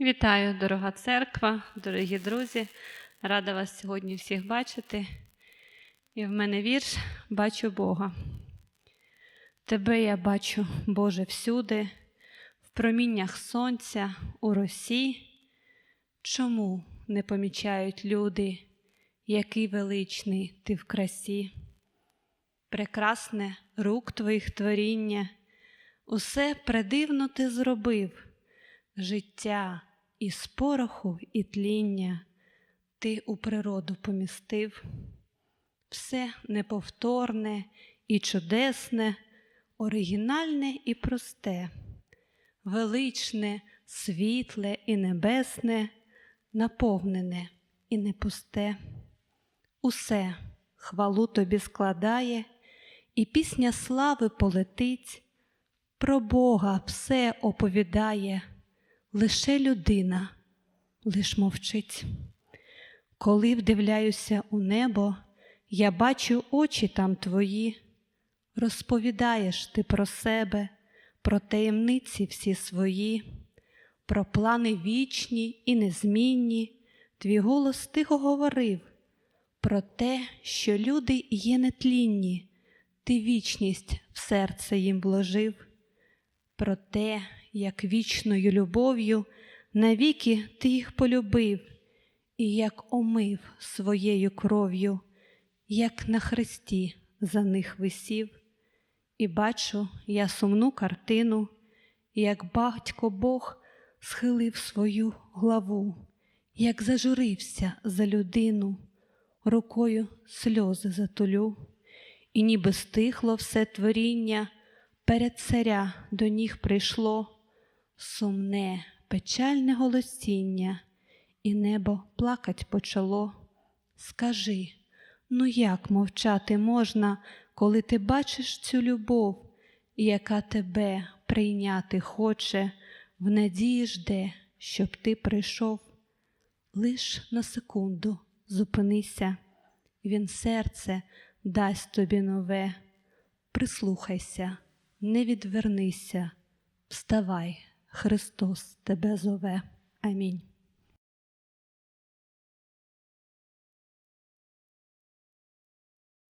Вітаю, дорога церква, дорогі друзі. Рада вас сьогодні всіх бачити. І в мене вірш Бачу Бога. Тебе я бачу, Боже, всюди, в проміннях сонця, у росі. Чому не помічають люди, який величний ти в красі? Прекрасне рук твоїх творіння, усе предивно ти зробив життя із пороху і тління ти у природу помістив, все неповторне і чудесне, оригінальне і просте, величне, світле і небесне, наповнене і не пусте. Усе хвалу тобі складає, і пісня слави полетить, про Бога все оповідає лише людина лиш мовчить. Коли вдивляюся у небо, я бачу очі там твої, розповідаєш ти про себе, про таємниці всі свої, про плани вічні і незмінні, твій голос тихо говорив, про те, що люди є нетлінні, ти вічність в серце їм вложив, про те, як вічною любов'ю навіки ти їх полюбив, і як омив своєю кров'ю, як на хресті за них висів, і бачу я сумну картину, як батько Бог схилив свою главу, як зажурився за людину, рукою сльози затулю, і ніби стихло все творіння перед царя до ніг прийшло сумне, печальне голосіння, і небо плакать почало. Скажи, ну як мовчати можна, коли ти бачиш цю любов, яка тебе прийняти хоче, в надії жде, щоб ти прийшов? Лиш на секунду зупинися, він серце дасть тобі нове, прислухайся не відвернися, вставай, Христос тебе зове. Амінь.